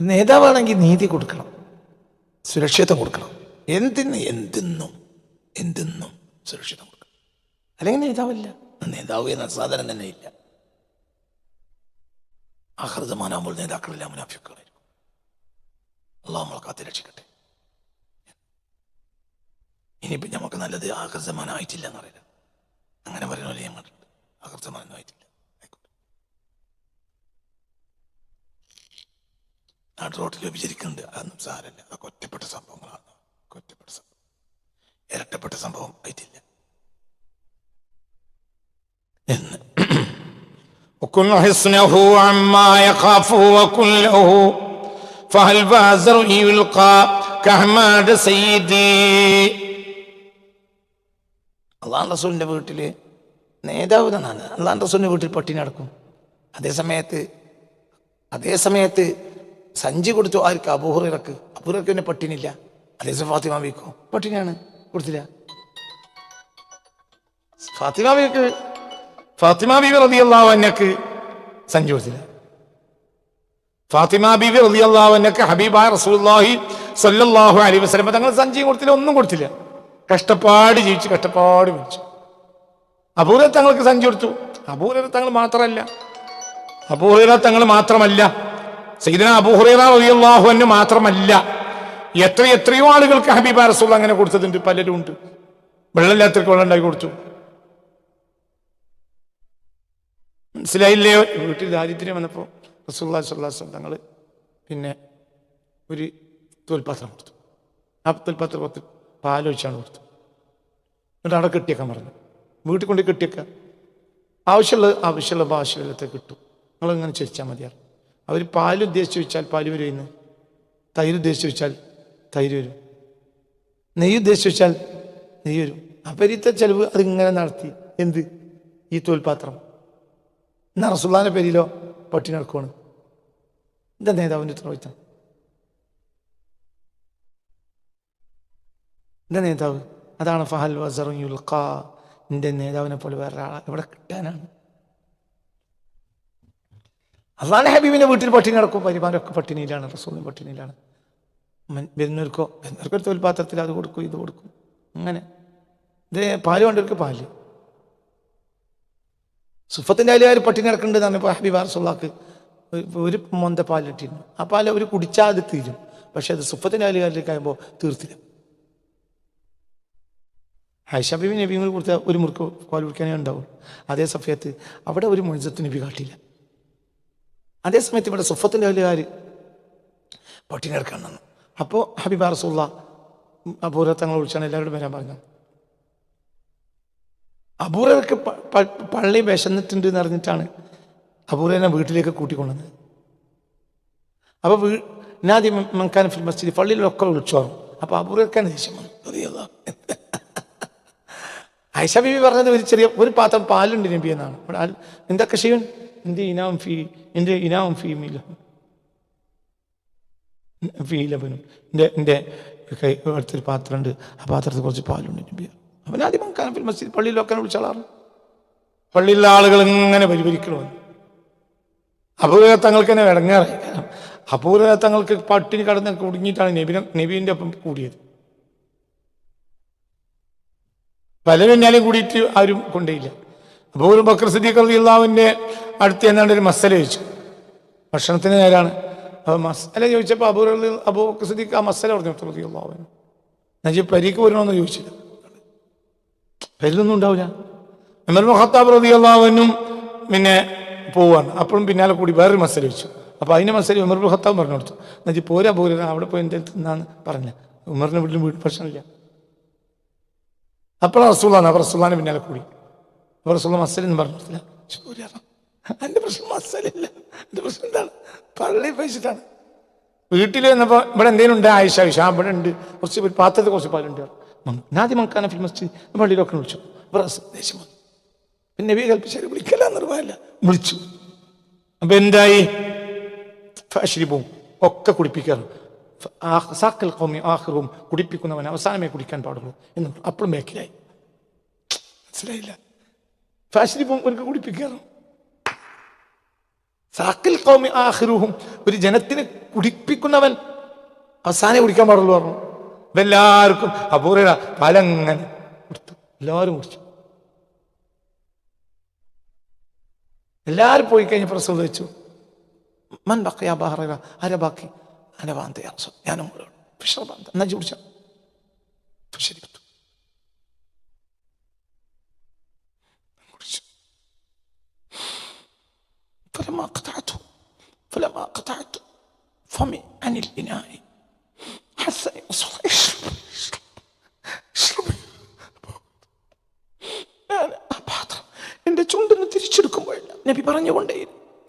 നേതാവാണെങ്കിൽ നീതി കൊടുക്കണം. സുരക്ഷിതം കൊടുക്കണം. എന്തിന് എന്തിന്നും എന്തിന്നും സുരക്ഷിതം കൊടുക്കണം. അല്ലെങ്കിൽ നേതാവില്ല. നേതാവ് എന്ന സാധനം തന്നെ ഇല്ല. ആഹൃതമാനാകുമ്പോൾ നേതാക്കളെല്ലാം മുനാഫിക്കുകളായിരിക്കും. അള്ളാഹ് നമ്മളെ കാത്തി രക്ഷിക്കട്ടെ. ഇനിയിപ്പോൾ നമുക്ക് നല്ലത് ആകർഷമാനായിട്ടില്ല എന്നറിയില്ല. അങ്ങനെ പറയുന്ന പോലെ ഞാൻ നാട്ടു റോട്ടിൽ വിചരിക്കുന്നുണ്ട് അതൊന്നും സാരല്ല അതൊക്കെ ഒറ്റപ്പെട്ട സംഭവങ്ങളാണ് അതൊക്കെ ഒറ്റപ്പെട്ട സംഭവം ഇരട്ടപ്പെട്ട സംഭവം ആയിട്ടില്ല എന്ന് وكن حصنه عما يخاف وكن له فهل فازر يلقى كحماد سيدي അള്ളാൻ റസൂലിൻ്റെ വീട്ടിൽ നേതാവ് എന്നാണ് അള്ളാൻ റസൂലിൻ്റെ വീട്ടിൽ പട്ടിണി നടക്കും അതേ സമയത്ത് അതേ സമയത്ത് സഞ്ചി കൊടുത്തു. ആർക്ക്? അബൂഹുറക്ക് അബൂഹുറക്ക് പിന്നെ പട്ടിണില്ല അതേ ഫാത്തിമ ബീക്കോ പട്ടിണിയാണ്. കൊടുത്തില്ല. ഫാത്തിമ ബീക്ക് ഫാത്തിമ ബീവി റളിയല്ലാഹു അൻഹക്ക് സഞ്ചി കൊടുത്തില്ല. ഫാത്തിമ ബീവി റളിയല്ലാഹു അൻഹക്ക് ഹബീബായ റസൂലുള്ളാഹി സ്വല്ലല്ലാഹു അലൈഹി വസല്ലം. തങ്ങൾ സഞ്ചി കൊടുത്തില്ല ഒന്നും കൊടുത്തില്ല. കഷ്ടപ്പാട് ജീവിച്ച് കഷ്ടപ്പാട് മരിച്ചു. അബൂറ തങ്ങൾക്ക് സഞ്ചി കൊടുത്തു. അബൂറ തങ്ങൾ മാത്രമല്ല. അപൂർവ തങ്ങൾ മാത്രമല്ല. സയ്യിദന അബൂഹുറ റളിയല്ലാഹു അൻഹു മാത്രമല്ല എത്ര എത്രയോ ആളുകൾക്ക് ഹബീബ് റസൂൽ അങ്ങനെ കൊടുത്തതുണ്ട് പലരും ഉണ്ട്. വെള്ളമില്ലാത്തവർക്ക് വെള്ളം ഉണ്ടാക്കി കൊടുത്തു. മനസ്സിലായില്ലേ? വീട്ടിൽ ദാരിദ്ര്യം വന്നപ്പോൾ റസൂല്ലാ സ്വല്ലാസ് തങ്ങൾ പിന്നെ ഒരു തോൽപാത്രം കൊടുത്തു. ആ തോൽപാത്രം കൊടുത്ത് പാലൊഴിച്ചാണ് കൊടുത്തു എന്നിട്ട് അവിടെ കെട്ടിയേക്കാൻ പറഞ്ഞു. വീട്ടിൽ കൊണ്ട് കെട്ടിയേക്കാം. ആവശ്യമുള്ള ആവശ്യമുള്ള ആവശ്യമില്ലാത്ത കിട്ടും. നിങ്ങളിങ്ങനെ ചോദിച്ചാൽ മതിയാറ് അവർ പാൽ ഉദ്ദേശിച്ച് വെച്ചാൽ പാൽ വരും തൈര് ഉദ്ദേശിച്ച് വെച്ചാൽ തൈര് വരും. നെയ്യ് ഉദ്ദേശിച്ച് വെച്ചാൽ നെയ്യ് വരും. അപരിത്ത ചെലവ് അതിങ്ങനെ നടത്തി. എന്ത്? ഈ തോൽപാത്രം. എന്നാ റസുല്ലാന്റെ പേരിലോ പട്ടി നടക്കുവാണ്. എന്താ നേതാവിന്റെ ഉത്തരവാദിത്തം എന്താ നേതാവ്. അതാണ് ഫഹൽ വസറുൽ എന്റെ നേതാവിനെ പോലെ വേറെ ആളെ എവിടെ കിട്ടാനാണ്? അള്ളാഹ് ഹബീബിന്റെ വീട്ടിൽ പട്ടിണി നടക്കും പരിമാരൊക്കെ പട്ടിണിയിലാണ് റസൂലിന് പട്ടിണിയിലാണ്. വരുന്നവർക്കോ വരുന്നവർക്ക് ഒരു തോൽപാത്രത്തിൽ അത് കൊടുക്കും ഇത് കൊടുക്കും. അങ്ങനെ. ഇത് പാൽ വേണ്ടവർക്ക് പാൽ. സുഫത്തിന്റെ അലിയാർ പട്ടിണി കിടക്കുന്നുണ്ട് പറഞ്ഞപ്പോൾ ഹബീബ് റസുള്ളാക്ക് ഒരു മൊന്ത പാലിട്ടിരുന്നു. ആ പാൽ അവർ കുടിച്ചാൽ അത് തീരും. പക്ഷെ അത് സുഫത്തിന്റെ അലിയാരിലേക്ക് ആകുമ്പോൾ തീർത്തില്ല. ഹൈഷബീബി നബിങ്ങൾ കൊടുത്ത ഒരു മുറുക്ക് പാൽ കുടിക്കാനേ ഉണ്ടാവും അതേ സമയത്ത് അവിടെ ഒരു മൊയ്സത്ത് നബി കാട്ടില്ല. അതേ സമയത്ത് ഇവിടെ സുഫത്തിന്റെ വലിയകാർ പട്ടിണി കിടക്കാൻ നിന്നു. അപ്പോൾ ഹബീബ് റസൂള്ള അപൂർവത്തങ്ങൾ വിളിച്ചാണ് എല്ലാവരോടും വരാൻ പറഞ്ഞത്. അപൂർവർക്ക് പള്ളി വിശന്നിട്ടുണ്ട് എന്ന് അറിഞ്ഞിട്ടാണ് അപൂർവനെ വീട്ടിലേക്ക് കൂട്ടിക്കൊണ്ടത് അപ്പോൾ വീ നാദി മങ്കാൻ ഫിൽ മസ്ജിദ് പള്ളിയിലൊക്കെ വിളിച്ചോറും. അപ്പോൾ അപൂർവർക്കാണ് ദേഷ്യം വന്നു ഐഷ ബിബി പറഞ്ഞത് ഒരു ചെറിയ ഒരു പാത്രം പാലുണ്ട് നബി എന്നാണ്. എന്തൊക്കെ ചെയ്യും? എന്റെ ഇനാം ഫീ എന്റെ ഇനാം ഫീ മീല? ഫീ എന്റെ എന്റെ കൈ അടുത്തൊരു പാത്രമുണ്ട്. ആ പാത്രത്തിൽ കുറച്ച് പാലുണ്ട് നബി അവൻ ആദ്യം കാനഫിൽ ഫിൽ മസ്ജിദ് പള്ളിയിലൊക്കെ വിളിച്ചാളാറ് പള്ളിയിലെ ആളുകൾ ഇങ്ങനെ പരിപരിക്കണമെന്ന് അപൂർവ തങ്ങൾക്ക് തന്നെ ഇടങ്ങാറായി കാരണം അപൂർവ തങ്ങൾക്ക് പട്ടിണി കടന്ന് കുടുങ്ങിയിട്ടാണ് നബിനെ നബീന്റെ ഒപ്പം കൂടിയത്. പല പിന്നാലും കൂടിയിട്ട് ആരും കൊണ്ടേയില്ല അപൂർവ ബക്കർ സിദ്ദീഖ് അള്ളാവിന്റെ അടുത്ത് എന്നാണ്ട് ഒരു മസല ചോദിച്ചു. ഭക്ഷണത്തിന് നേരാണ്. അപ്പോൾ മസല ചോദിച്ചപ്പോൾ അബൂർ അബൂ ബക്കർ സിദ്ദീഖ് ആ മസല പറഞ്ഞു റതി അള്ളാഹുവിന് നജീബ് പരീക്ക് വരണമെന്ന് ചോദിച്ചില്ല. പരിലൊന്നും ഉണ്ടാവില്ല. ഉമർ മുഹത്താബ് റതി അള്ളാഹുവിനും പിന്നെ പോവാണ്. അപ്പോഴും പിന്നാലെ കൂടി വേറൊരു മസല ചോദിച്ചു. അപ്പോൾ അതിന്റെ മസല ഉമർ മുഹത്താബ് പറഞ്ഞു കൊടുത്തു. എന്നുവെച്ചാൽ പോരാ പോരാ അവിടെ പോയി എന്റെ തിന്നാന്ന് പറഞ്ഞ ഉമറിന്റെ വീട്ടിലും വീട്ടിൽ പ്രശ്നമില്ല. അപ്പോൾ റസൂലാണ് അപ്പോൾ റസൂലാന്റെ പിന്നാലെ കൂടി. അപ്പോൾ റസൂല മസല എന്ന് പറഞ്ഞു പോരാ എന്റെ പ്രശ്നം മസലില്ല. എന്റെ പ്രശ്നം എന്താണ്? പള്ളി പൈച്ചിട്ടാണ് വീട്ടിൽ വന്നപ്പോൾ ഇവിടെ എന്തെങ്കിലും ഉണ്ട്? ആയിഷ ആയിഷ. ഇവിടെ ഉണ്ട്. കുറച്ച് പാത്രത്തിൽ കുറച്ച് പാലുണ്ട് നാദി മക്കാന ഫിൽ മസ്ജിദ് പള്ളിയിലൊക്കെ വിളിച്ചു. ദേഷ്യം വന്നു. പിന്നെ നബി കൽപ്പിച്ചാൽ വിളിക്കല്ല നിർവാഹമില്ല വിളിച്ചു. അപ്പൊ എന്തായി? ഫാഷിരിബും ഒക്കെ കുടിപ്പിക്കാറ്. സാക്കൽ കോമി ആഹ്റും കുടിപ്പിക്കുന്നവൻ അവസാനമേ കുടിക്കാൻ പാടുള്ളൂ എന്ന് അപ്പോഴും ബേക്കിലായി മനസ്സിലായില്ല. ഫാഷിരിബും ഒരിക്കൽ കുടിപ്പിക്കാറും സാക്കിൽ കൗമി ആഹ്രൂഹും ഒരു ജനത്തിനെ കുടിപ്പിക്കുന്നവൻ അവസാനം കുടിക്കാൻ പാടുള്ളൂ പറഞ്ഞു. എല്ലാവർക്കും അപൂർവ പലങ്ങനെ കൊടുത്തു. എല്ലാവരും കുടിച്ചു. എല്ലാവരും പോയി കഴിഞ്ഞപ്പോൾ വെച്ചു. മൻ ആ ബഹറ ആരെ ബാക്കി? അന ബാന്ത യാ റസൂൽ ഞാനും കൂടെ എന്നാ ചോദിച്ചു ശരി കുടിച്ചു فلما قطعته فلما قطعت فمي عن الإناء حسني أصلا اشرب اشرب ഞാൻ ആ പാത്രം എന്റെ ചുണ്ടിന് തിരിച്ചെടുക്കുമ്പോഴല്ല നബി പറഞ്ഞുകൊണ്ടേ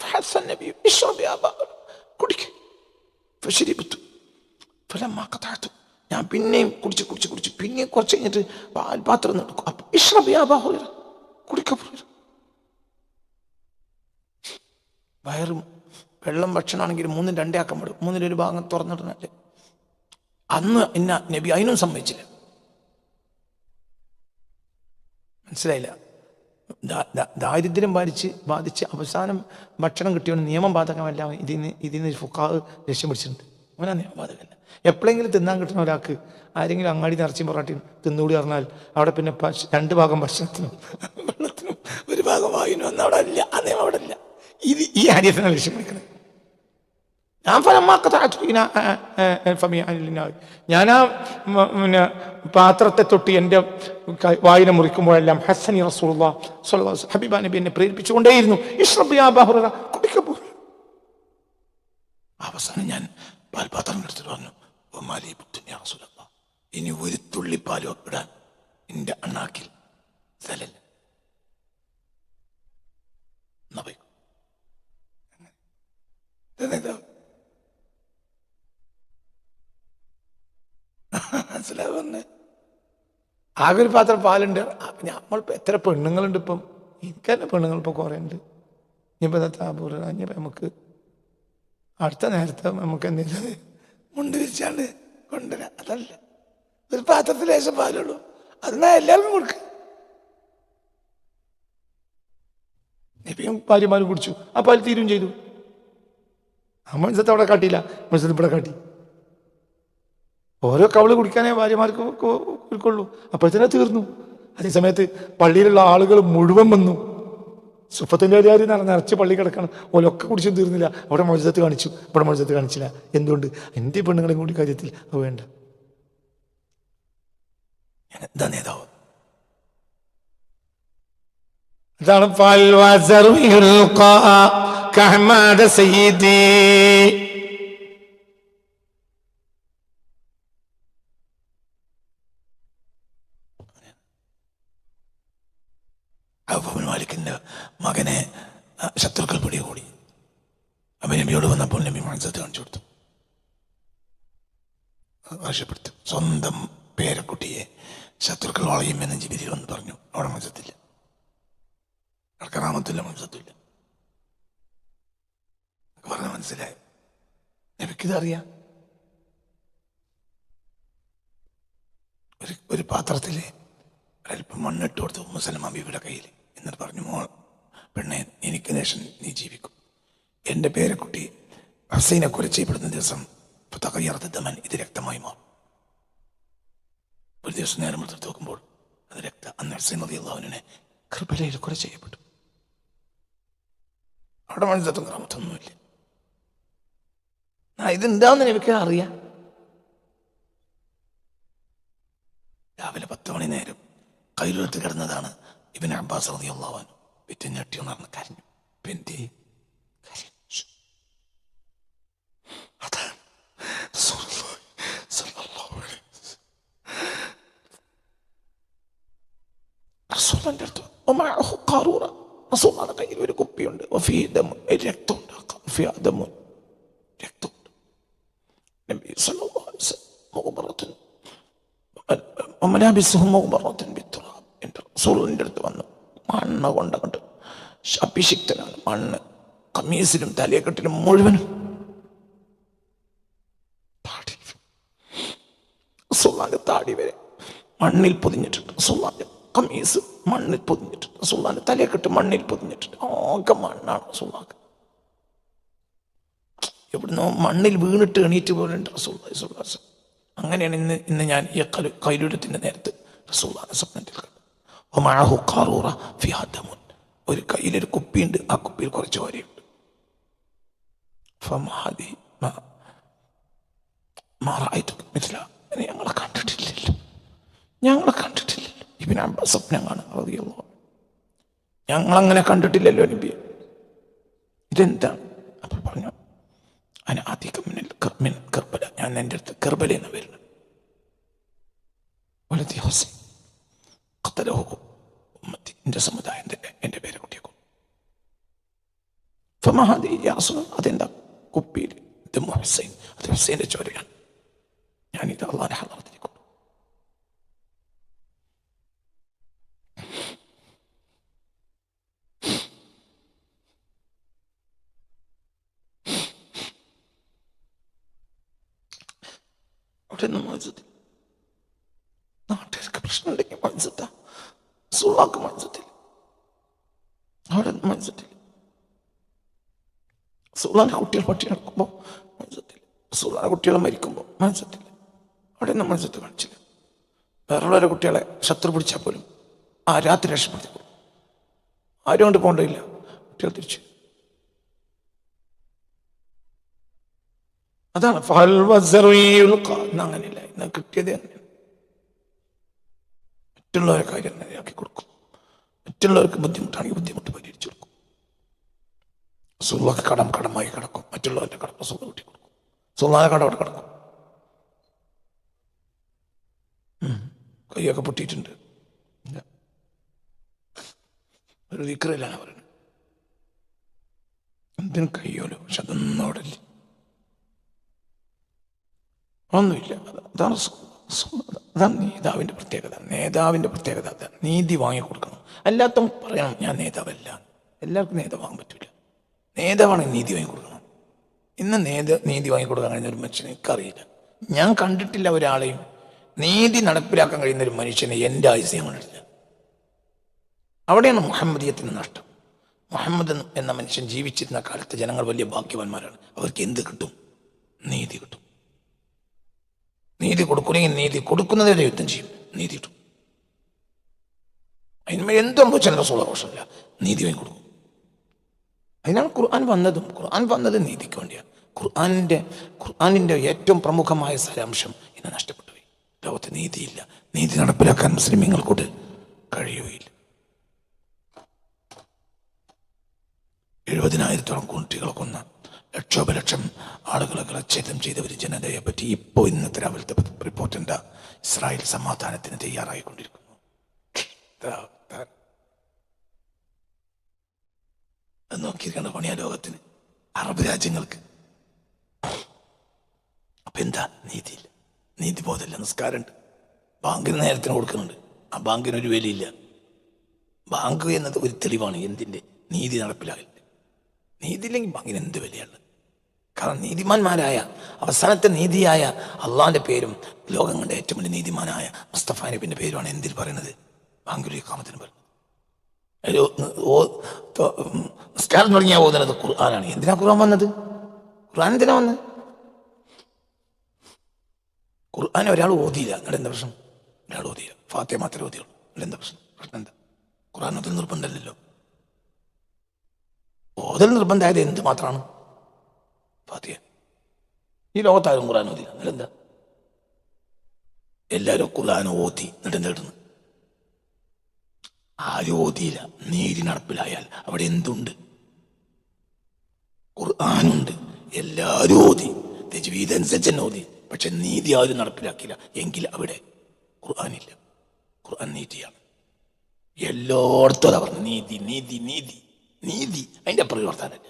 ഹസൻ നബി ഇഷ്റബി ആ ബാ- കുടിക്ക് ഫശരിബത്തു ഫലമാ കഥാത്തു ഞാൻ പിന്നെയും കുടിച്ച് കുടിച്ച് കുടിച്ച് പിന്നെയും കുറച്ച് കഴിഞ്ഞിട്ട് പാൽ പാത്രം ഒന്ന് എടുക്കും അപ്പൊ ഇഷ്റബി ആ ബാഹുര കുടിക്കപ്പെടുക വയറും വെള്ളം ഭക്ഷണമാണെങ്കിൽ മൂന്നും രണ്ടേ ആക്കാൻ പെടും. മൂന്നിലൊരു ഭാഗം തുറന്നിടണല്ലേ അന്ന് എന്ന നബി അതിനും സമ്മതിച്ചില്ല. മനസ്സിലായില്ല? ദാരിദ്ര്യം ബാധിച്ച് ബാധിച്ച് അവസാനം ഭക്ഷണം കിട്ടിയോണ്ട് നിയമം ബാധകമല്ല ഇതിന് ഇതിന് ഫുക്കാവ് ലക്ഷ്യം പിടിച്ചിട്ടുണ്ട്. അവനാ നിയമം ബാധകമല്ല. എപ്പോഴെങ്കിലും തിന്നാൻ കിട്ടുന്ന ഒരാൾക്ക് ആരെങ്കിലും അങ്ങാടി നിറച്ചും പൊറാട്ടി തിന്നുകൂടി പറഞ്ഞാൽ അവിടെ പിന്നെ രണ്ട് ഭാഗം ഭക്ഷണത്തിനും വെള്ളത്തിനും ഒരു ഭാഗം വായിനും ഒന്നും അവിടെ ഇല്ല. ആ നിയമം അവിടെ ഇല്ല. ഇത് ഈ ഹരീഫിനെ ലക്ഷ്യം പിടിക്കുന്നത് ഞാൻ ഫലമാക്കത്താ ഞാൻ ആ പിന്നെ പാത്രത്തെ തൊട്ട് എന്റെ വായന മുറിക്കുമ്പോഴെല്ലാം ഹസനി റസൂള്ള ഹബീബ നബി എന്നെ പ്രേരിപ്പിച്ചുകൊണ്ടേയിരുന്നു. കുടിക്കപ്പോ അവസാനം ഞാൻ പാൽപാത്രം എടുത്തിട്ട് പറഞ്ഞു. ഇനി ഒരു തുള്ളി പാൽ ഇടാൻ എന്റെ അണ്ണാക്കിൽ സ്ഥലമില്ല ഇതാ. മനസ്സിലാവുന്നേ. ആകെ ഒരു പാത്രം പാലുണ്ട്. നമ്മൾ എത്ര പെണ്ണുങ്ങളുണ്ട് ഇപ്പം? എനിക്ക് തന്നെ പെണ്ണുങ്ങൾ ഇപ്പൊ കുറെ ഉണ്ട് ഇനിയിപ്പോ താപൂർ ഇനിയിപ്പോ നമുക്ക് അടുത്ത നേരത്തെ നമുക്ക് എന്തെങ്കിലും മുണ്ട് വിരിച്ചാണ്ട് കൊണ്ടുവരാം. അതല്ല. ഒരു പാത്രത്തിൽ ലേശം പാലുള്ളൂ. അതിനാ എല്ലാവർക്കും കൊടുക്ക. നബിയും ഭാര്യമാരും കുടിച്ചു. ആ പാൽ തീരും ചെയ്തു. ആ മനുഷ്യത്തെ അവിടെ കാട്ടിയില്ല. മനുഷ്യത്തെ ഇവിടെ കാട്ടി. ഓരോ കവൾ കുടിക്കാനേ ഭാര്യമാർക്ക് കൊടുക്കുള്ളൂ അപ്പോഴത്തേനെ തീർന്നു. അതേസമയത്ത് പള്ളിയിലുള്ള ആളുകൾ മുഴുവൻ വന്നു. സുപ്പത്തിന്റെ നട നിറച്ച് പള്ളി കിടക്കണം. ഓലൊക്കെ കുടിച്ചും തീർന്നില്ല. അവിടെ മത്സരത്ത് കാണിച്ചു. ഇവിടെ മത്സരത്ത് കാണിച്ചില്ല. എന്തുകൊണ്ട്? എന്റെ പെണ്ണുങ്ങളെ കൂടി കാര്യത്തിൽ അത് വേണ്ട. എന്താ നേതാവ്? അതാണ് മാലിക്കിന്റെ മകനെ ശത്രുക്കൾ പിടികൂടി. അപ്പൊ നബിയോട് വന്നപ്പോൾ നബി മനസ്സത്ത് കാണിച്ചു കൊടുത്തു. ആവശ്യപ്പെടുത്തു. സ്വന്തം പേരക്കുട്ടിയെ ശത്രുക്കൾ വളയുമെന്ന് ജീവിതത്തിൽ വന്ന് പറഞ്ഞു. അവിടെ മനസ്സത്തില്ല കറാമത്തില്ല മനസ്സത്തില്ല പറഞ്ഞ മനസ്സിലായി. നബിക്കിതറിയാം ഒരു ഒരു പാത്രത്തിൽ ഒരല്പം മണ്ണിട്ട് കൊടുത്തു മുസലം അബീബിയുടെ കയ്യിൽ എന്നിട്ട് പറഞ്ഞു മോൾ പെണ്ണെ എനിക്ക് നേഷൻ നീ ജീവിക്കും. എന്റെ പേരക്കുട്ടി ഹസൈനെ കുറിച്ച് ചെയ്യപ്പെടുന്ന ദിവസം തകയർദ്ദമൻ ഇത് രക്തമായി മാറും. ഒരു ദിവസം നേരം എടുത്ത് നോക്കുമ്പോൾ അത് രക്ത അന്ന് ഹസൈൻ അതി അള്ളാഹുവിനെ കൃപലയിൽ കൊല ചെയ്യപ്പെട്ടു. അവിടെ മനസ്സിലത്തും ക്രമത്തൊന്നുമില്ല ഇതെന്താന്ന് എനിക്ക് അറിയാം? രാവിലെ പത്ത് മണി നേരം കയ്യിലെടുത്ത് കിടന്നതാണ് ഇവൻ അബ്ബാസ് അറിയുള്ളവാൻ വിറ്റ് ഞെട്ടി ഉണർന്ന് കരഞ്ഞു. പിന്നെ ഒരു കുപ്പിയുണ്ട്. രക്തം രക്തം വഫീ ദമുൻ. രക്തമുണ്ട് നബി സല്ലല്ലാഹു മുഖബറത്തുൻ ഒമലാബിസുഹും മുഖബറത്തുൻ ബിത്തുറാബ്. എന്റെ റസൂലിന്റെ അടുത്ത് വന്നു. മണ്ണ് കൊണ്ടങ്ങോട്ട് അഭിഷിക്തനാണ് മണ്ണ് കമ്മീസിലും തലയെക്കെട്ടിലും മുഴുവനും താടി. റസൂലുള്ളാഹിന്റെ താടി വരെ മണ്ണിൽ പൊതിഞ്ഞിട്ടുണ്ട്. റസൂലുള്ളാഹിന്റെ കമ്മീസ് മണ്ണിൽ പൊതിഞ്ഞിട്ടുണ്ട്. റസൂലുള്ളാഹിന്റെ തലയെക്കെട്ട് മണ്ണിൽ പൊതിഞ്ഞിട്ടുണ്ട്. ആകെ മണ്ണാണ് റസൂലുള്ളാഹിക്ക് എവിടുന്നോ മണ്ണിൽ വീണിട്ട് എണീറ്റ് പോലുണ്ട് റസൂൽ സുല്ലാസ് അങ്ങനെയാണ് ഇന്ന് ഇന്ന് ഞാൻ ഈ കലു കൈലൂരത്തിന്റെ നേരത്ത് റസൂലാണ് സ്വപ്നത്തിൽ കണ്ടത്. ഒരു കയ്യിലൊരു കുപ്പിയുണ്ട് ആ കുപ്പിയിൽ കുറച്ച് വരെയുണ്ട്. ഫമാദി മാറായിട്ട് മിഥില ഞങ്ങളെ കണ്ടിട്ടില്ലല്ലോ. ഞങ്ങളെ കണ്ടിട്ടില്ലല്ലോ. ഇവൻ സ്വപ്നം കാണാൻ അറിയുള്ളൂ ഞങ്ങളങ്ങനെ കണ്ടിട്ടില്ലല്ലോ നബി ഇതെന്താണ്? അപ്പോൾ പറഞ്ഞു അതിന് അധികം മിന്നൽ മിൻ കർബല ഞാൻ എന്റെ അടുത്ത് കർബല എന്ന് വരുന്നത് വലതി ഹുസൈൻ ഖത്തലഹു ഉമ്മത്തി എന്റെ സമുദായം തന്നെ എന്റെ പേരെ കുട്ടിയേക്കും ഫമഹാദി യാസുൻ അതെന്താ കുപ്പിയിൽ ദമ്മു ഹുസൈൻ അത് ഹുസൈന്റെ ചോരയാണ് ഞാനിത് അള്ളാഹിനെ ഹലർത്തിരിക്കുന്നു അവിടെ നിന്ന് മത്സരത്തിൽ നാട്ടുകാർക്ക് പ്രശ്നമുണ്ടെങ്കിൽ മത്സരത്ത സുള്ളാക്ക് മത്സരത്തിൽ അവിടെ മത്സരത്തിൽ സുള്ളാന്റെ കുട്ടികൾ പട്ടി നടക്കുമ്പോൾ മത്സരത്തിൽ സുള്ളാന്റെ കുട്ടികൾ മരിക്കുമ്പോൾ മത്സരത്തിൽ അവിടെ നിന്ന് മത്സരത്തിൽ കാണിച്ചില്ല വേറെയുള്ളവരെ കുട്ടികളെ ശത്രു പിടിച്ചാൽ പോലും ആ രാത്രി രക്ഷപ്പെടുത്തി. ആരും കൊണ്ട് പോകേണ്ടതില്ല. കുട്ടികൾ തിരിച്ചു അതാണ്. അങ്ങനെയല്ല. ഇന്ന് കിട്ടിയത് മറ്റുള്ളവരെ കാര്യം നേരെയാക്കി കൊടുക്കും. മറ്റുള്ളവർക്ക് ബുദ്ധിമുട്ടാണെങ്കിൽ ബുദ്ധിമുട്ട് പരിഹരിച്ചു കൊടുക്കും. സുള്ളക്ക് കടം കടമായി കിടക്കും. മറ്റുള്ളവരുടെ കടം സുഖം കൂട്ടി കൊടുക്കും. സുള്ളാതെ കടം അവിടെ കിടക്കും. കൈയൊക്കെ പൊട്ടിയിട്ടുണ്ട്. ഒരു വിക്രയിലാണ് പറയുന്നത്. എന്തിനും കയ്യോലോ പക്ഷെ അതൊന്നും അവിടെ ഇല്ല ഒന്നുമില്ല. അത് അതാണ് അതാണ് നേതാവിന്റെ പ്രത്യേകത. നേതാവിന്റെ പ്രത്യേകത അതാണ് നീതി വാങ്ങിക്കൊടുക്കണം അല്ലാത്ത പറയണം ഞാൻ നേതാവല്ല. എല്ലാവർക്കും നേതാവാകാൻ പറ്റില്ല നേതാവാണ് നീതി വാങ്ങിക്കൊടുക്കണം ഇന്ന് നേത നീതി വാങ്ങിക്കൊടുക്കാൻ കഴിയുന്ന ഒരു മനുഷ്യനെ എനിക്കറിയില്ല. ഞാൻ കണ്ടിട്ടില്ല ഒരാളെയും നീതി നടപ്പിലാക്കാൻ കഴിയുന്ന ഒരു മനുഷ്യനെ എന്റെ ആയുസ് ഞാൻ കണ്ടിട്ടില്ല. അവിടെയാണ് മുഹമ്മദീയത്തിന് നഷ്ടം. മുഹമ്മദ് എന്ന മനുഷ്യൻ ജീവിച്ചിരുന്ന കാലത്ത് ജനങ്ങൾ വലിയ ഭാഗ്യവാന്മാരാണ്. അവർക്ക് എന്ത് കിട്ടും? നീതി കിട്ടും. നീതി കൊടുക്കുന്നെങ്കിൽ നീതി കൊടുക്കുന്നതിന് യുദ്ധം ചെയ്യും. നീതി കിട്ടും. അതിന്മേൽ എന്തും ചില റസൂള ദോഷമില്ല നീതി വാങ്ങി കൊടുക്കും. അതിനാണ് ഖുർആൻ വന്നതും ഖുർആൻ വന്നത് നീതിക്ക് വേണ്ടിയാണ്. ഖുർആാനിന്റെ ഖുർആാനിന്റെ ഏറ്റവും പ്രമുഖമായ സാരാംശം ഇന്ന് നഷ്ടപ്പെട്ടു പോയി. ലോകത്ത് നീതിയില്ല. നീതി നടപ്പിലാക്കാൻ മുസ്ലിമീങ്ങൾക്കൂട്ട് കഴിയുകയില്ല. എഴുപതിനായിരത്തോളം കുട്ടികളെ ലക്ഷോപലക്ഷം ആളുകളെ കളച്ഛേദം ചെയ്ത ഒരു ജനതയെ പറ്റി ഇപ്പോൾ ഇന്നത്തെ രാവിലത്തെ റിപ്പോർട്ട് എന്താ? ഇസ്രായേൽ സമാധാനത്തിന് തയ്യാറായിക്കൊണ്ടിരിക്കുന്നു. നോക്കിയിരിക്കണ പണിയാ ലോകത്തിന്. അറബ് രാജ്യങ്ങൾക്ക്. അപ്പൊ എന്താ? നീതിയില്ല. നീതി ബോധമില്ല നിസ്കാരമുണ്ട്. ബാങ്കിന് നേരത്തിന് കൊടുക്കുന്നുണ്ട്. ആ ബാങ്കിന് ഒരു വിലയില്ല. ബാങ്ക് എന്നത് ഒരു തെളിവാണ്. എന്തിന്റെ നീതി നടപ്പിലാകില്ല നീതി ഇല്ലെങ്കിൽ ബാങ്കിന് എന്ത് വിലയാണ്? കാരണം നീതിമാന്മാരായ അവസാനത്തെ നീതിയായ അള്ളാന്റെ പേരും ലോകം കണ്ട ഏറ്റവും വലിയ നീതിമാനായ മുസ്തഫ നബിന്റെ പേരുമാണ് എന്തിൽ പറയുന്നത്? ബാങ്കുലി കാമത്തിന് പറയുന്നത് നിസ്കാരം തുടങ്ങിയാൽ പോകുന്നത് ഖുർആനാണ്. എന്തിനാ ഖുർആൻ വന്നത്? ഖുർആൻ എന്തിനാ വന്നത് ഖുർആൻ ഒരാൾ ഓതിയില്ല. എന്നിട്ട് എന്താ പ്രശ്നം? ഒരാൾ ഓതിയില്ല. ഫാത്തിയ മാത്രമേ ഓതിയുള്ളൂ. എന്നിട്ട് എന്താ പ്രശ്നം? പ്രശ്നം എന്താ? ഖുർആൻ അതിൽ നിർബന്ധമല്ലല്ലോ. ഓതൽ നിർബന്ധമായത് എന്ത് മാത്രമാണ് ഫാത്തിയ ഈ ലോകത്താരും ഖുർആൻ ഓതി. എന്നിട്ട് എന്താ എല്ലാവരും ഖുർആൻ ഓതി. എന്നിട്ട് എന്താ കിട്ടുന്നു ആരും ഓതിയില്ല. നീതി നടപ്പിലായാൽ അവിടെ എന്തുണ്ട്? ഖുർആാനുണ്ട് എല്ലാവരും ഓതി. തെജീതനുസരിച്ച് തന്നെ ഓതി. പക്ഷെ നീതി ആരും നടപ്പിലാക്കില്ല എങ്കിൽ അവിടെ ഖുർആാനില്ല ഖുർആൻ നീതിയാണ്. എല്ലായിടത്തും അതാ പറഞ്ഞു നീതി നീതി നീതി നീതി. അതിന്റെ പ്രവർത്തനമല്ല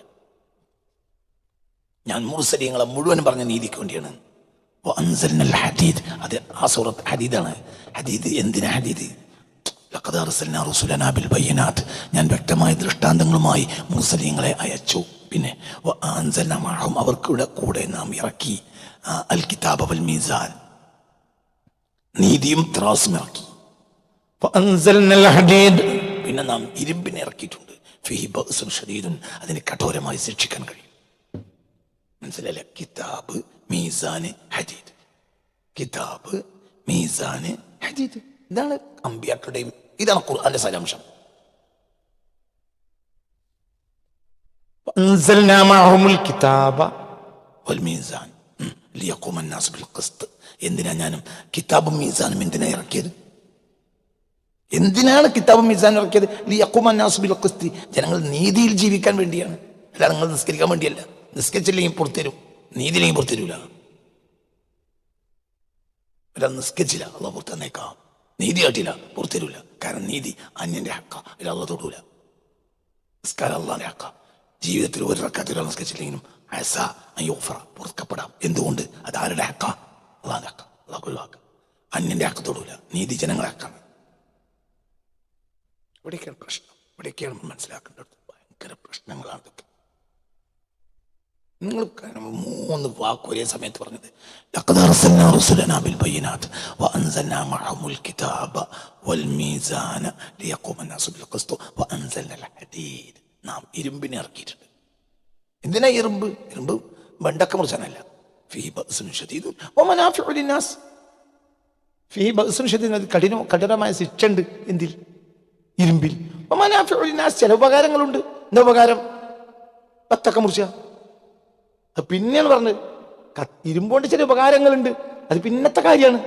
ഞാൻ മുർസലിങ്ങളെ മുഴുവൻ പറഞ്ഞ നീതിക്ക് വേണ്ടിയാണ്. ഹദീദ്. അത് ആ സൂറത്ത് ഹദീദാണ്. ഹദീദ് എന്തിനാ ഹദീദ്? ബിൽ ഞാൻ വ്യക്തമായ ദൃഷ്ടാന്തങ്ങളുമായി മുസ്ലിങ്ങളെ അയച്ചു. പിന്നെ ആൻസലമാഹും അവർക്കിവിടെ കൂടെ നാം ഇറക്കി. അൽ കിതാബ് അൽ മീസാൻ. നീതിയും ത്രാസും ഇറക്കി. പിന്നെ നാം ഇരുമ്പിനെ ഇറക്കിയിട്ടുണ്ട്. ഫിഹി അതിനെ കഠോരമായി ശിക്ഷിക്കാൻ കഴിയും. മനസ്സിലല്ലേ കിതാബ് മീസാന് ഹദീദ് കിതാബ് മീസാന് ഹദീദ് ഇതാണ് അമ്പിയാക്കളുടെയും ഇതാണ് ഖുർആന്റെ സാരാംശം. എന്തിനാ ഞാനും കിതാബും മീസാനും എന്തിനാ ഇറക്കിയത്? എന്തിനാണ് കിതാബും മീസാനും ഇറക്കിയത്? ലിയഖൂമ അന്നാസു ബിൽ ഖിസ്ത്. ജനങ്ങൾ നീതിയിൽ ജീവിക്കാൻ വേണ്ടിയാണ്. അല്ല നിങ്ങൾ നിസ്കരിക്കാൻ വേണ്ടിയല്ല. നിസ്കരിച്ചില്ലെങ്കിൽ പുറത്തരും. നീതിയില്ലെങ്കിൽ പുറത്തരൂല. ഒരാൾ നിസ്കരിച്ചില്ല. അല്ല പുറത്തന്നേക്കാം നീതി കാട്ടില്ല പുറത്തരൂല. കാരണം നീതി അന്യന്റെ ഹക്ക. അല്ല തൊടൂല. നിസ്കാരം അള്ളാന്റെ ഹക്ക. ജീവിതത്തിൽ ഒരു റക്കാത്തിൽ ഒരാൾ നിസ്കരിച്ചില്ലെങ്കിലും അയസ അയ്യോഫറ പുറക്കപ്പെടാം. എന്തുകൊണ്ട്? അത് ആരുടെ ഹക്ക? അള്ളാന്റെ ഹക്ക. അള്ളാഹ് ഒഴിവാക്ക അന്യന്റെ ഹക്ക തൊടൂല. നീതി ജനങ്ങളെ ഹക്കാണ്. ഇവിടേക്കാണ് പ്രശ്നം. ഇവിടേക്കാണ് മനസ്സിലാക്കേണ്ടത് ഭയങ്കര പ്രശ്നങ്ങളാണ് ഇതൊക്കെ. നിങ്ങൾ മൂന്ന് വാക്ക് ഒരേ സമയത്ത് പറഞ്ഞത്. നാം ഇറക്കിയിട്ടുണ്ട്. എന്തിനാ ഇരുമ്പ്? ഇരുമ്പ് വെണ്ടക്ക മുറിച്ചാനല്ല. കഠിനമായ ശിക്ഷ ഉണ്ട് എന്തിൽ? ഇരുമ്പിൽ. ചില ഉപകാരങ്ങളുണ്ട്. എന്താ ഉപകാരം? പത്തക്ക മുറിച്ചാ? അത് പിന്നെയാണ് പറഞ്ഞത്. ഇരുമ്പോണ്ട് ചില ഉപകാരങ്ങളുണ്ട്. അത് പിന്നത്തെ കാര്യമാണ്.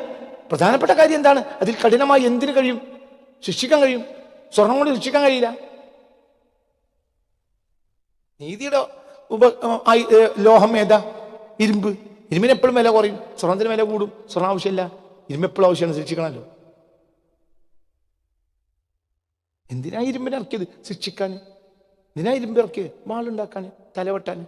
പ്രധാനപ്പെട്ട കാര്യം എന്താണ്? അതിൽ കഠിനമായി എന്തിനു കഴിയും? ശിക്ഷിക്കാൻ കഴിയും. സ്വർണം കൊണ്ട് ശിക്ഷിക്കാൻ കഴിയില്ല. നീതിയുടെ ഉപ ലോഹം ഏതാ? ഇരുമ്പ്. ഇരുമ്പിന് എപ്പോഴും വില കുറയും. സ്വർണത്തിന് വില കൂടും. സ്വർണ ആവശ്യമില്ല. ഇരുമ്പ് എപ്പോഴും ആവശ്യമാണ് ശിക്ഷിക്കണമല്ലോ. എന്തിനാ ഇരുമ്പിനെ ഇറക്കിയത്? ശിക്ഷിക്കാൻ. എന്തിനാ ഇരുമ്പ് ഇറക്കിയത്? വാളുണ്ടാക്കാൻ തലവെട്ടാൻ.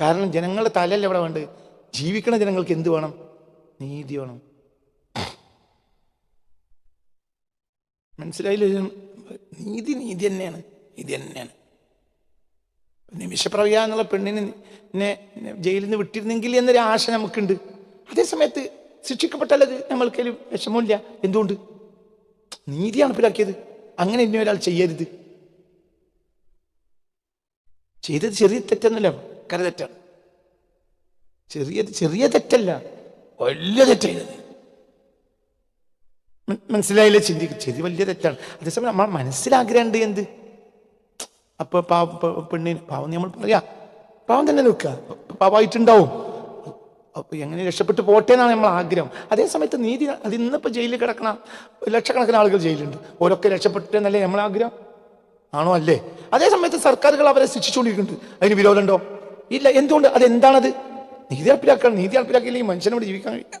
കാരണം ജനങ്ങളുടെ തലയല്ല ഇവിടെ വേണ്ടത് ജീവിക്കണ ജനങ്ങൾക്ക് എന്ത് വേണം? നീതി വേണം. മനസ്സിലായില്ല നീതി നീതി തന്നെയാണ്. നീതി തന്നെയാണ്. നിമിഷപ്രവ്യ എന്നുള്ള പെണ്ണിനെ ജയിലിൽ നിന്ന് വിട്ടിരുന്നെങ്കിൽ എന്നൊരു ആശ നമുക്കുണ്ട്. അതേസമയത്ത് ശിക്ഷിക്കപ്പെട്ടാലത് നമ്മൾക്ക് വിഷമമില്ല. എന്തുകൊണ്ട്? നീതിയാണ് നടപ്പിലാക്കിയത് അങ്ങനെ ഇനി ഒരാൾ ചെയ്യരുത്. ചെയ്തത് ചെറിയ തെറ്റെന്നല്ല കര തെറ്റാണ്. ചെറിയ ചെറിയ തെറ്റല്ല വലിയ തെറ്റായിരുന്നു മനസ്സിലായില്ല? ചിന്തിക്കും ചെറിയ വലിയ തെറ്റാണ്. അതേസമയം നമ്മൾ മനസ്സിലാഗ്രഹമുണ്ട് എന്ത്? അപ്പൊ പാവ പെണ്ണിന് പാവം നമ്മൾ പറയാ പാവം തന്നെ നിൽക്കുക പാവായിട്ടുണ്ടാവും. അപ്പൊ എങ്ങനെ രക്ഷപ്പെട്ട് പോട്ടെ എന്നാണ് നമ്മൾ ആഗ്രഹം. അതേ സമയത്ത് നീതി അത് ഇന്നിപ്പോ ജയിലിൽ കിടക്കണ ലക്ഷക്കണക്കിന് ആളുകൾ ജയിലുണ്ട് ഓരൊക്കെ രക്ഷപ്പെട്ടെന്നല്ലേ നമ്മൾ ആഗ്രഹം? ആണോ അല്ലേ? അതേ സമയത്ത് സർക്കാരുകൾ അവരെ ശിക്ഷിച്ചുകൊണ്ടിരിക്കുന്നുണ്ട്. അതിന് വിരോധമുണ്ടോ? ഇല്ല എന്തുകൊണ്ട്? അതെന്താണത്? നീതി നടപ്പിലാക്കണം. നീതി നടപ്പിലാക്കിയില്ലെങ്കിൽ മനുഷ്യനോട് ജീവിക്കാൻ കഴിയില്ല.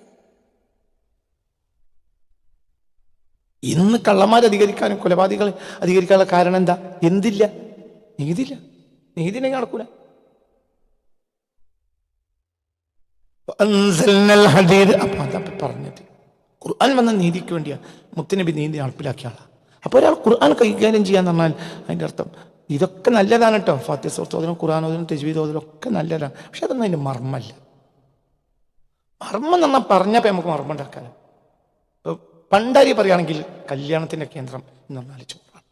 ഇന്ന് കള്ളന്മാർ അധികരിക്കാനും കൊലപാതകൾ അധികരിക്കാനുള്ള കാരണം എന്താ? എന്തില്ല? നീതിയില്ല. നീതി നടക്കൂല. അപ്പൊ പറഞ്ഞത്. ഖുർആൻ വന്ന നീതിക്ക് വേണ്ടിയാണ് മുത്തനബി നീതി നടപ്പിലാക്കിയ ആളാണ് അപ്പൊ ഒരാൾ ഖുർആൻ കൈകാര്യം ചെയ്യാന്ന് പറഞ്ഞാൽ അതിന്റെ അർത്ഥം ഇതൊക്കെ നല്ലതാണ് കേട്ടോ. ഫാത്തി സുഹൃത്തോദനം ഖുർആൻ ഓതലും തെജ്വീദ് ഓതലും ഒക്കെ നല്ലതാണ്. പക്ഷെ അതൊന്നും അതിന്റെ മർമ്മല്ല. മർമ്മം നന്നാ പറഞ്ഞപ്പോൾ നമുക്ക് മർമ്മം ഉണ്ടാക്കാനും ഇപ്പൊ പണ്ടാരി പറയുകയാണെങ്കിൽ കല്യാണത്തിന്റെ കേന്ദ്രം എന്ന് പറഞ്ഞാൽ ചോറാണ്.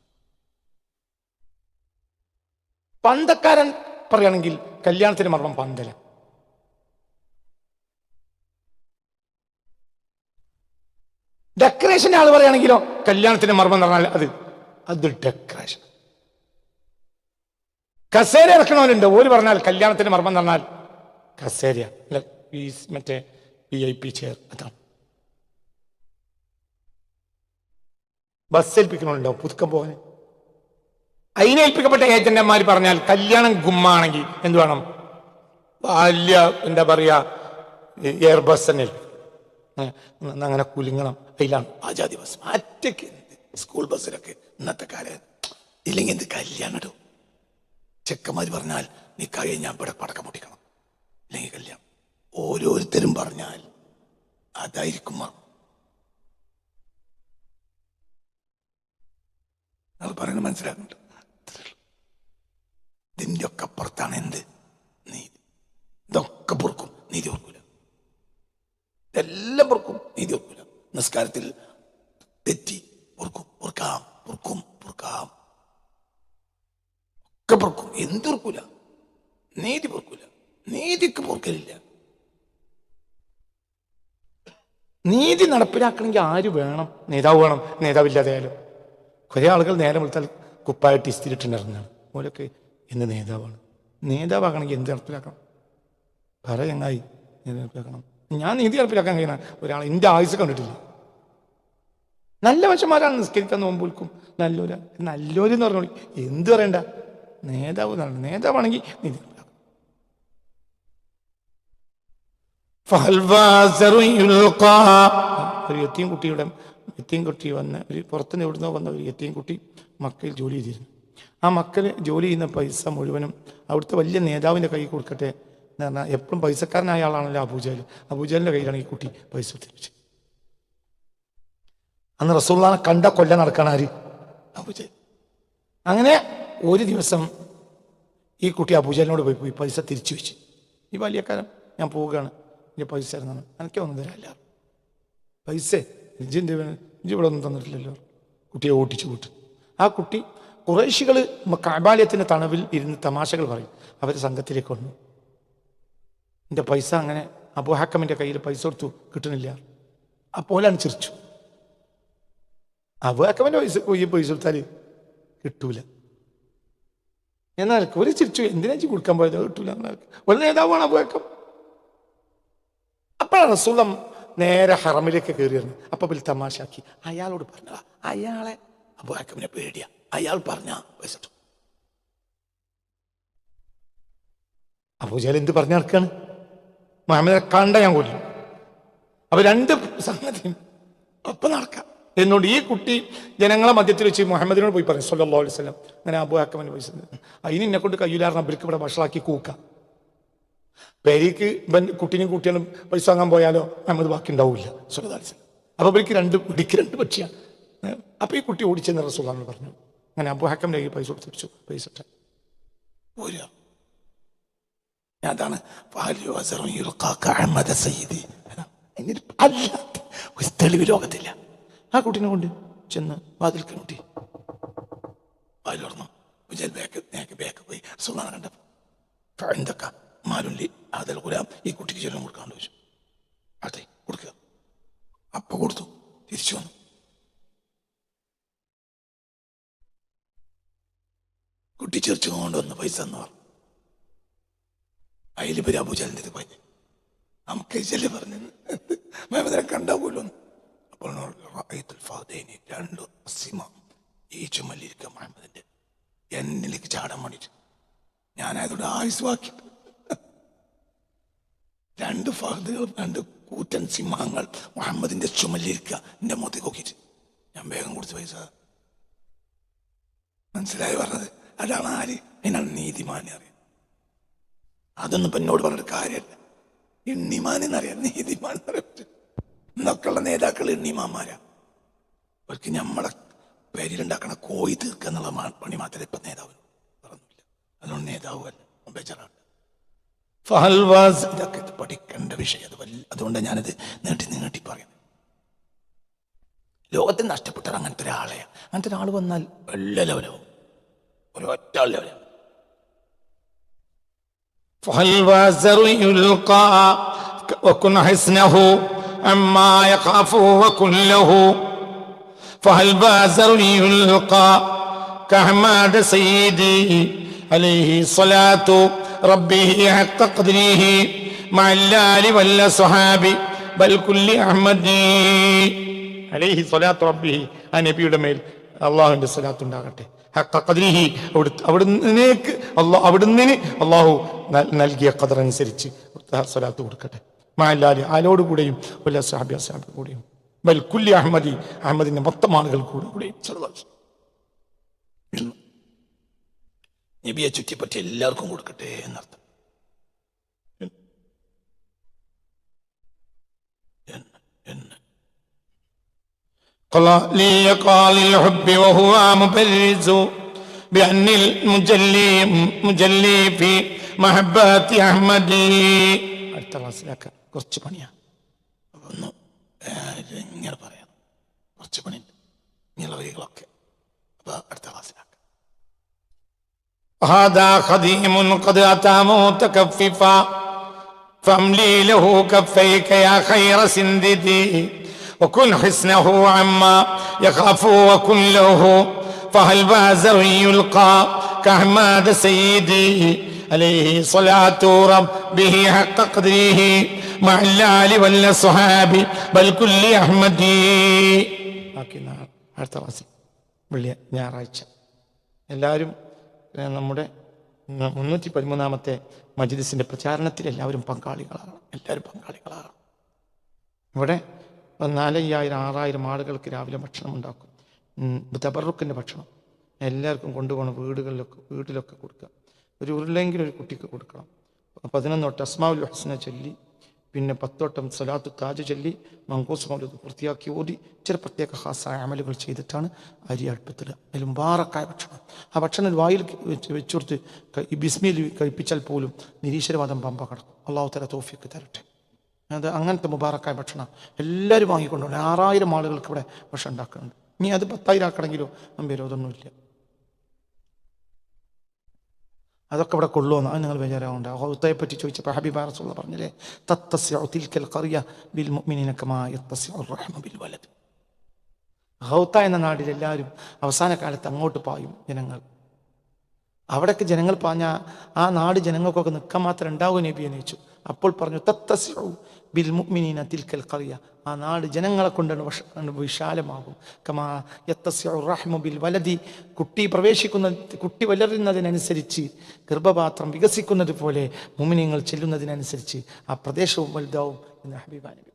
പന്തക്കാരൻ പറയുകയാണെങ്കിൽ കല്യാണത്തിന്റെ മർമ്മം പന്തല. ഡെക്കറേഷൻ ആൾ പറയുകയാണെങ്കിലോ കല്യാണത്തിന്റെ മർമ്മം എന്ന് പറഞ്ഞാൽ അത് അത് ഡെക്കറേഷൻ കസേര ഇറക്കണവനുണ്ട്. ഓര് പറഞ്ഞാൽ കല്യാണത്തിന് മർമ്മം തന്നാൽ കസേര. മറ്റേ വി ഐ പി ചെയർ അതാണ് ബസ് ഏൽപ്പിക്കണുണ്ടോ പുതുക്കം പോകാൻ. അതിനേൽപ്പിക്കപ്പെട്ട ഏജന്റന്മാർ പറഞ്ഞാൽ കല്യാണം ഗുമ്മാണെങ്കിൽ എന്ത് വേണം? വലിയ എന്താ പറയാ എയർ ബസ് തന്നെ അങ്ങനെ കുലുങ്ങണം. അതിലാണ് ആജാതി ബസ്. മറ്റൊക്കെ സ്കൂൾ ബസ്സിലൊക്കെ ഇന്നത്തെ കാലം ഇല്ലെങ്കിൽ എന്ത് കല്യാണം ഇടും? ചെക്കന്മാർ പറഞ്ഞാൽ നിക്കായി ഞാൻ ഇവിടെ പടക്കം പൊട്ടിക്കണം. അല്ലെങ്കിൽ കല്യാണം. ഓരോരുത്തരും പറഞ്ഞാൽ അതായിരിക്കും അത് പറയുന്നത് മനസ്സിലാക്കുന്നുണ്ട്. ഇതിന്റെ ഒക്കെ അപ്പുറത്താണ് എന്ത്? നീതി. ഇതൊക്കെ പൊറുക്കും. നീതി ഓർക്കൂല ഇതെല്ലാം പൊറുക്കും. നീതി ഓർക്കൂല നിസ്കാരത്തിൽ തെറ്റി പൊറുക്കും പൊറുക്കാം പൊറുക്കും പൊറുക്കാം ഒക്കെ പൊറുക്കും. എന്ത് പൊറുക്കൂല? നീതി പൊറുക്കൂല. നീതിക്ക് പൊറുക്കലില്ല. നീതി നടപ്പിലാക്കണമെങ്കിൽ ആര് വേണം? നേതാവ് വേണം നേതാവില്ലാതെയാലും കുറേ ആളുകൾ നേരം വിളിച്ചാൽ കുപ്പായിട്ട് ഇസ്തിരിട്ടുണ്ടായിരുന്നാണ് ഓലൊക്കെ എന്ത് നേതാവാണ്. നേതാവാകണമെങ്കിൽ എന്ത് നടപ്പിലാക്കണം? പറ ചങ്ങായി നീതി നടപ്പിലാക്കണം? ഞാൻ നീതി നടപ്പിലാക്കാൻ കഴിയുന്ന ഒരാൾ എന്റെ ആയുസ് കണ്ടിട്ടില്ല. നല്ല മനുഷ്യന്മാരാണ് നിസ്കരിക്കാൻ നോമ്പ് വിൽക്കും. നല്ലൊരു നല്ലൊരെന്ന് പറഞ്ഞോളി. എന്ത് പറയണ്ട? നേതാവ് എന്നാണ് നേതാവാണെങ്കിൽ നീതി. ഒരു എത്തിയും കുട്ടിയുടെ എത്തിയും കുട്ടി വന്ന് ഒരു പുറത്തുനിന്ന് എവിടുന്നോ വന്ന ഒരു എത്തിയും കുട്ടി മക്കയിൽ ജോലി ചെയ്തിരുന്നു. ആ മക്കൾ ജോലി ചെയ്യുന്ന പൈസ മുഴുവനും അവിടുത്തെ വലിയ നേതാവിന്റെ കൈ കൊടുക്കട്ടെ എന്ന് പറഞ്ഞാൽ എപ്പോഴും പൈസക്കാരനായ ആളാണല്ലോ അബൂജാൽ അബൂജാലിന്റെ കയ്യിലാണ് ഈ കുട്ടി പൈസ തിരിച്ചു അന്ന് റസൂള്ളാനെ കണ്ട കൊല്ല നടക്കണ ആര്? അങ്ങനെ ഒരു ദിവസം ഈ കുട്ടി അബൂജലിനോട് പോയി പോയി പൈസ തിരിച്ചു വെച്ച്. ഈ വലിയക്കാരൻ ഞാൻ പോവുകയാണ്. എന്റെ പൈസ തരുന്നതാണ് എനിക്ക് ഒന്നും തരാല്ല പൈസ? ഇജിന്റെ ഇജ് ഇവിടെ ഒന്നും തന്നിട്ടില്ലല്ലോ. കുട്ടിയെ ഓട്ടിച്ചു കൂട്ടി ആ കുട്ടി കുറേശികൾ കാബാലയത്തിന്റെ തണവിൽ ഇരുന്ന് തമാശകൾ പറയും. അവരെ സംഘത്തിലേക്ക് വന്നു. എന്റെ പൈസ അങ്ങനെ അബുഹാക്കമിന്റെ കയ്യിൽ പൈസ കൊടുത്തു കിട്ടുന്നില്ല. അപ്പോലാണ് ചിരിച്ചു. അബുഹാക്കമിന്റെ പൈസ പോയി പൈസ കൊടുത്താൽ കിട്ടൂല. എന്നാൽ ഒരു ചിരിച്ചു. എന്തിനാ ചി കൊടുക്കാൻ പോയത്? കിട്ടൂല ഒരു നേതാവാണ് അബുഹാക്കം അപ്പോഴാണ് റസൂലം നേരെ ഹറമിലേക്ക് കയറിയിരുന്നു അപ്പൊ പിന്നെ തമാശാക്കി അയാളോട് പറഞ്ഞ അയാളെ അബുഹാക്കമിനെ പേടിയ. അയാൾ പറഞ്ഞ വെച്ചിട്ടു. അബൂജാൽ എന്ത് പറഞ്ഞു നടക്കാണ്? മുഹമ്മദിനെ കണ്ട ഞാൻ കൊല്ലും. അപ്പൊ രണ്ട് സംഗതി ഒപ്പം നടക്കാം. എന്നുകൊണ്ട് ഈ കുട്ടി ജനങ്ങളെ മധ്യത്തിൽ വെച്ച് മുഹമ്മദിനോട് പോയി പറഞ്ഞു സല്ലല്ലാഹു അലൈഹി വസല്ലം. അങ്ങനെ അബു ഹക്കമിന് പോയി. അതിന് എന്നെ കൊണ്ട് കയ്യിലാറിന് അവർക്ക് ഇവിടെ വഷളാക്കി കൂക്കാം? പേരിക്ക് കുട്ടീനും കുട്ടികളും പൈസ വാങ്ങാൻ പോയാലോ? മുഹമ്മദ് ബാക്കി ഉണ്ടാവില്ല. സല്ലല്ലാഹു അലൈഹി സ്വലം അപ്പൊ ഇവർക്ക് രണ്ട് ഇടിക്ക് രണ്ട് പക്ഷിയാണ് അപ്പൊ ഈ കുട്ടി ഓടിച്ചെന്ന് റസൂലാണ് പറഞ്ഞു. അങ്ങനെ അബു ഹക്കമിന്റെ കയ്യിൽ പൈസ കൊടുത്തു പൈസ പോരുക. അതാണ് അല്ലാത്ത ഒരു തെളിവ് ലോകത്തില്ല. ആ കുട്ടീനെ കൊണ്ട് ചെന്ന് വാതിൽക്ക് മുട്ടി വാതിൽ തുറന്നു. വിജയൻ ബാക്ക് നേക്ക് ബാക്ക് പോയി. സുഖമാണ് കണ്ട എന്തൊക്കെ? മാലുല്ലി അതിൽ കുരാ ഈ കുട്ടിക്ക് ചെല്ലം കൊടുക്കാണ്ട് ചോദിച്ചു. അതെ കൊടുക്കുക അപ്പ കൊടുത്തു. തിരിച്ചു വന്നു. കുട്ടി ചെറിച്ചു കൊണ്ടുവന്ന് പൈസ എന്ന് പറഞ്ഞു. അതിൽ ഇവർ അബുജാലിന്റെ പറഞ്ഞു നമുക്ക് ചെല്ലി പറഞ്ഞു മേമതിനെ കണ്ടാവൂല്ലോ അപ്പോൾ രണ്ട് സിംഹം ഈ ചുമലിരിക്കുക മുഹമ്മദിന്റെ എന്നിലേക്ക് ചാടാൻ ഞാൻ അതോടെ ആയുസ് ബാക്കി. രണ്ട് ഫഹദുകൾ രണ്ട് കൂറ്റൻ സിംഹങ്ങൾ മുഹമ്മദിന്റെ ചുമലിരിക്കുക എന്റെ മുഖത്ത് നോക്കിയിട്ട് ഞാൻ വേഗം കൊടുത്ത് പൈസ മനസ്സിലായി പറഞ്ഞത്? അതാണ് ആര്? അതിനാണ് നീതിമാനെ അറിയാം അതൊന്നും ഇപ്പൊ എന്നോട് പറഞ്ഞൊരു കാര്യമല്ല. നീതിമാൻ എന്നറിയാം. എന്നൊക്കെയുള്ള നേതാക്കൾ എണ്ണിമാന്മാരാ. അവർക്ക് നമ്മളെ പേരിലുണ്ടാക്കണ കോയി തീർക്കുക എന്നുള്ള മാ- പണി മാത്രമേ ഇപ്പൊ നേതാവ് പറഞ്ഞില്ല അതുകൊണ്ട് നേതാവ് അല്ല ബേജാറാണ് ഫഹൽ വാസ് ഇതൊക്കെ ഇത് പഠിക്കേണ്ട വിഷയം അത് വല്ല അതുകൊണ്ട് ഞാനത് നീട്ടി നീട്ടി പറയുന്നത് ലോകത്തിൽ നഷ്ടപ്പെട്ടത് അങ്ങനത്തെ ഒരാളെ അങ്ങനത്തെ ഒരാൾ വന്നാൽ വല്ല ലെവലാവും ഒരൊറ്റ ലെവലാവും فهل وازر يلقى وكن حسنه عما يخافه وكن له فهل بازر يلقى كحماد سيدي عليه صلاة ربه حق قدره مع اللال والأصحاب بل كل أحمد عليه صلاة ربه ആ നബിയുടെ മേൽ അള്ളാഹുവിന്റെ സ്വലാത്ത് ഉണ്ടാകട്ടെ ഹക്ക ഖദ്രിഹി അവിടെ അവിടുന്നേക്ക് അള്ളാഹ് അവിടുന്ന് അള്ളാഹു നൽ- നൽകിയ ഖദർ അനുസരിച്ച് സ്വലാത്ത് കൊടുക്കട്ടെ മാലാലി ആലോട് കൂടെയും വല്ല സാബി അസാബി കൂടെയും ബൽ കുല്ലി അഹമ്മദി അഹമ്മദിന്റെ മൊത്തം ആളുകൾ കൂടെ കൂടെയും ചെറുതാ നബിയെ ചുറ്റിപ്പറ്റി എല്ലാവർക്കും കൊടുക്കട്ടെ എന്നർത്ഥം എന്ന് എന്ന് قال لي قال الحب وهو مبرز بأن المجلي مجلي في محبات أحمد അടുത്ത ക്ലാസ്സിലാക്കാൻ കുറച്ച് പണിയാ ഒന്ന് ഏ, ഇത് ഇങ്ങനെ പറയാം കുറച്ച് പണിയുണ്ട് ഇങ്ങനെയുള്ള വരികളൊക്കെ അപ്പൊ അടുത്ത ക്ലാസ്സിലാക്കാം هذا خديم قد أتى متكففا فاملي له كفيك يا خير سنددي وكن حسنه عما يخاف وكن له فهل بازر يلقى كحماد سيدي عليه صلاة ربه حق قدره മഹല്ലാലി വല്ല സ്വഹാബി ബൽക്കുല്ലി അഹമ്മദി. ബാക്കി നാളെ അടുത്ത ക്ലാസ്സിൽ വെള്ളിയ ഞായറാഴ്ച. എല്ലാവരും നമ്മുടെ മുന്നൂറ്റി പതിമൂന്നാമത്തെ മജിദിസിന്റെ പ്രചാരണത്തിൽ എല്ലാവരും പങ്കാളികളാണ് എല്ലാവരും പങ്കാളികളാണ് ഇവിടെ നാലയ്യായിരം ആറായിരം ആളുകൾക്ക് രാവിലെ ഭക്ഷണം ഉണ്ടാക്കും. തബറുക്കിന്റെ ഭക്ഷണം. എല്ലാവർക്കും കൊണ്ടുപോകണം വീടുകളിലൊക്കെ വീട്ടിലൊക്കെ കൊടുക്കുക. ഒരു ഉരുളെങ്കിലും ഒരു കുട്ടിക്ക് കൊടുക്കണം. പതിനൊന്ന് തൊട്ട് അസ്മാവുൽ ഹസ്ന ചൊല്ലി പിന്നെ പത്തോട്ടം സലാത്ത് താജ് ചൊല്ലി മങ്കോസ് മൗലത് പൂർത്തിയാക്കി ഓതി ചില പ്രത്യേക ഹാസായ അമലുകൾ ചെയ്തിട്ടാണ് അരി അടുപ്പത്തിൽ അതിൽ മുബാറക്കായ ഭക്ഷണം. ആ ഭക്ഷണം വായിൽ വെച്ച് വെച്ചുകൊടുത്ത് ബിസ്മിയിൽ കഴിപ്പിച്ചാൽ പോലും നിരീശ്വരവാദം പമ്പ കിടക്കും. അള്ളാഹു തല തോഫിക്ക് തരട്ടെ. അത് അങ്ങനത്തെ മുബാറക്കായ ഭക്ഷണം എല്ലാവരും വാങ്ങിക്കൊണ്ടുപോകണം ആറായിരം ആളുകൾക്ക് ഇവിടെ ഭക്ഷണം ഉണ്ടാക്കുന്നുണ്ട്. ഇനി അത് പത്തായിരം ആക്കണമെങ്കിലോ വിരോധമൊന്നുമില്ല അതൊക്കെ ഇവിടെ കൊള്ളുമെന്ന് അത് നിങ്ങൾ വിചാരമുണ്ട്. ഹൗത്തയെ പറ്റി ചോദിച്ചപ്പോൾ ഹബീബ റസൂള്ള പറഞ്ഞില്ലേ തത്തസ്യ തിൽക്കൽ ഖറിയ ബിൽ മുഅ്മിനീന കമാ യത്തസ്യഉ റഹ്മ ബിൽ വലദ്. ഹൗത്ത എന്ന നാട്ടിൽ എല്ലാവരും അവസാന കാലത്ത് അങ്ങോട്ട് പായും ജനങ്ങൾ. അവിടേക്ക് ജനങ്ങൾ പാഞ്ഞ ആ നാട് ജനങ്ങൾക്കൊക്കെ നിൽക്കാൻ മാത്രം ഉണ്ടാവും നബി ചോദിച്ചു. അപ്പോൾ പറഞ്ഞു തത്തസ്യഉ ബിൽ മുഅ്മിനീന തിൽക്കൽ ഖറിയ ആ നാട് ജനങ്ങളെ കൊണ്ടാണ് വിശാലമാകും. കമാ റഹ്മ ബിൽ വലതി കുട്ടി പ്രവേശിക്കുന്ന കുട്ടി വളരുന്നതിനനുസരിച്ച് ഗർഭപാത്രം വികസിക്കുന്നത് പോലെ മുമിനിങ്ങൾ ചെല്ലുന്നതിനനുസരിച്ച് ആ പ്രദേശവും വലുതാവും എന്ന് ഹബീബ നബി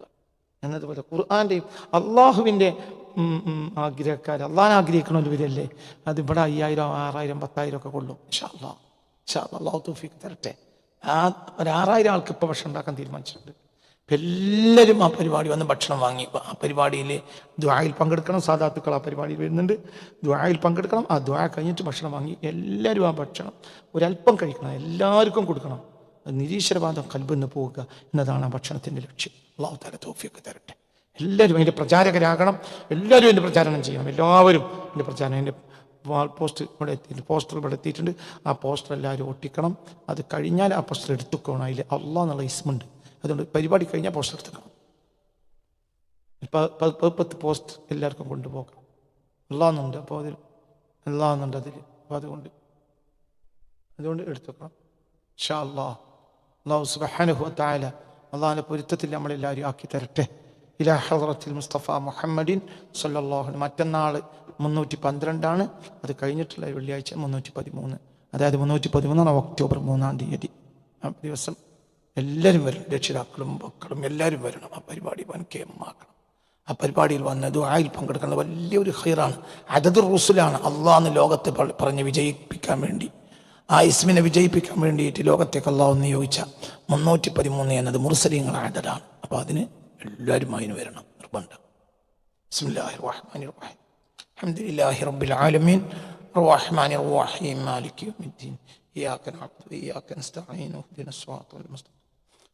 എന്നതുപോലെ ഖുർആാന്റെയും അള്ളാഹുവിന്റെ ആഗ്രഹക്കാർ അള്ളാഹാൻ ആഗ്രഹിക്കണവരല്ലേ അത് ഇവിടെ അയ്യായിരം ആറായിരം പത്തായിരം ഒക്കെ കൊള്ളും. ഇൻഷാ അള്ളാഹ് അള്ളാഹ് തൗഫീഖ് തരട്ടെ. ആ ഒരു ആറായിരം ആൾക്ക് ഇപ്പോൾ ഭക്ഷണം ഉണ്ടാക്കാൻ തീരുമാനിച്ചിട്ടുണ്ട്. എല്ലാവരും ആ പരിപാടി വന്ന് ഭക്ഷണം വാങ്ങി. ആ പരിപാടിയിൽ ദ്വായിൽ പങ്കെടുക്കണം സാധാത്തുക്കൾ ആ പരിപാടിയിൽ വരുന്നുണ്ട്. ദ്വായിൽ പങ്കെടുക്കണം ആ ദ്വാ കഴിഞ്ഞിട്ട് ഭക്ഷണം വാങ്ങി. എല്ലാവരും ആ ഭക്ഷണം ഒരല്പം കഴിക്കണം എല്ലാവർക്കും കൊടുക്കണം. നിരീശ്വരവാദം കൽബെന്ന് പോവുക എന്നതാണ് ആ ഭക്ഷണത്തിന്റെ ലക്ഷ്യം. അള്ളാഹു താല തോഫിയൊക്കെ തരട്ടെ. എല്ലാവരും അതിന്റെ പ്രചാരകരാകണം. എല്ലാവരും അതിന്റെ പ്രചാരണം ചെയ്യണം. എല്ലാവരും അതിന്റെ പ്രചാരണം. അതിന്റെ വാൾ പോസ്റ്റ് ഇവിടെ എത്തിയിട്ടുണ്ട് പോസ്റ്റർ ഇവിടെ എത്തിയിട്ടുണ്ട്. ആ പോസ്റ്റർ എല്ലാവരും ഒട്ടിക്കണം. അത് കഴിഞ്ഞാൽ ആ പോസ്റ്റർ എടുത്തുക്കണം. അതിൽ അള്ളാഹ് എന്നുള്ള ഇസ്മുണ്ട്. അതുകൊണ്ട് പരിപാടി കഴിഞ്ഞാൽ പോസ്റ്റ് പ- പത്ത് പോസ്റ്റ് എല്ലാവർക്കും കൊണ്ടുപോകാം. അള്ളാഹ്ന്നുണ്ട് അപ്പോൾ അതിൽ അള്ളാഹ്ന്നുണ്ട് അതിൽ. അപ്പോൾ അതുകൊണ്ട് അതുകൊണ്ട് എടുത്തുക്കണം. ഷാ അള്ളാ അള്ളാഹു സുബഹാനുഹു താല അള്ളാഹിന്റെ പൊരുത്തത്തിൽ നമ്മളെല്ലാവരും ആക്കി തരട്ടെ. ഇലാ ഹദ്റത്തിൽ മുസ്തഫ മുഹമ്മദിൻ സല്ലാഹു മറ്റന്നാൾ മുന്നൂറ്റി പന്ത്രണ്ടാണ് അത് കഴിഞ്ഞിട്ടുള്ള വെള്ളിയാഴ്ച മുന്നൂറ്റി പതിമൂന്ന് അതായത് മുന്നൂറ്റി പതിമൂന്നാണ് ഒക്ടോബർ മൂന്നാം തീയതി. ദിവസം എല്ലാവരും വരണം രക്ഷിതാക്കളും മക്കളും എല്ലാവരും വരണം. ആ പരിപാടി വൻ കേമാക്കണം ആ പരിപാടിയിൽ വന്ന ദുആയിൽ പങ്കെടുക്കുന്നത് വലിയൊരു ഹൈറാണ് അതത് റുസുലാണ് അള്ളാന്ന് ലോകത്തെ പറഞ്ഞ് വിജയിപ്പിക്കാൻ വേണ്ടി. ആ ഇസ്മിനെ വിജയിപ്പിക്കാൻ വേണ്ടിയിട്ട് ലോകത്തേക്ക് അള്ളാഹ് നിയോഗിച്ച മുന്നൂറ്റി പതിമൂന്ന് എന്നത് മുർസലിങ്ങൾ ആദലാണ് അപ്പോൾ അതിന് എല്ലാവരും അതിന് വരണം. നിർബന്ധം. ബിസ്മില്ലാഹി റഹ്മാനി റഹീം അൽഹംദുലില്ലാഹി റബ്ബിൽ ആലമീൻ. റഹ്മാനി റഹീം. മാലിക് യൗമിദ്ദീൻ. ഇയ്യാക നഅബ്ദു വ നസ്തഈൻ.